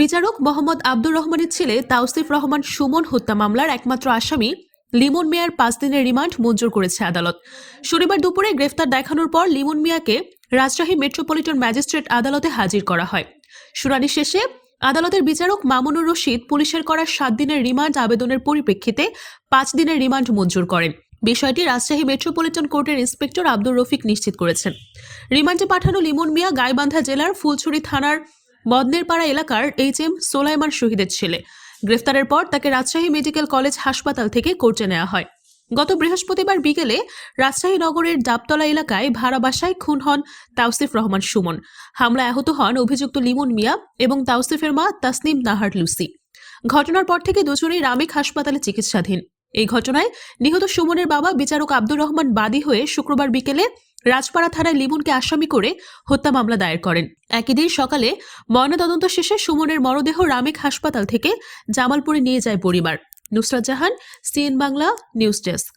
বিচারক মোহাম্মদ আব্দুর রহমানের ছেলে তাওসিফ রহমান সুমন হত্যা মামলার একমাত্র আসামি লিমন মিয়ার পাঁচ দিনের রিমান্ড মঞ্জুর করেছে আদালত। শনিবার দুপুরে গ্রেফতার দেখানোর পর লিমন মিয়াকে রাজশাহী মেট্রোপলিটন ম্যাজিস্ট্রেট আদালতে হাজির করা হয়। শুনানি শেষে আদালতের বিচারক মামুনুর রশিদ পুলিশের করা সাত দিনের রিমান্ড আবেদনের পরিপ্রেক্ষিতে পাঁচ দিনের রিমান্ড মঞ্জুর করেন। বিষয়টি রাজশাহী মেট্রোপলিটন কোর্টের ইন্সপেক্টর আব্দুর রফিক নিশ্চিত করেছেন। রিমান্ডে পাঠানো লিমন মিয়া গাইবান্ধা জেলার ফুলছড়ি থানার মদনেরপাড়া এলাকার এইচ এম সোলাইমান শহীদের ছেলে। গ্রেফতারের পর তাকে রাজশাহী মেডিকেল কলেজ হাসপাতাল থেকে কোর্টে নেওয়া হয়। গত বৃহস্পতিবার বিকেলে রাজশাহী নগরের ডাবতলা এলাকায় ভাড়া বাসায় খুন হন তাওসিফ রহমান সুমন। হামলায় আহত হন অভিযুক্ত লিমন মিয়া এবং তাওসিফের মা তাসনিম নাহার লুসি। ঘটনার পর থেকে দুজনেই রামিক হাসপাতালে চিকিৎসাধীন। এই ঘটনায় নিহত সুমনের বাবা বিচারক আব্দুর রহমান বাদী হয়ে শুক্রবার বিকেলে রাজপাড়া থানায় লিমনকে আসামি করে হত্যা মামলা দায়ের করেন। একই দিন সকালে ময়নাতদন্ত শেষে সুমনের মরদেহ রামেক হাসপাতাল থেকে জামালপুরে নিয়ে যায় পরিবার। Nusrat Jahan, CN Bangla, news desk.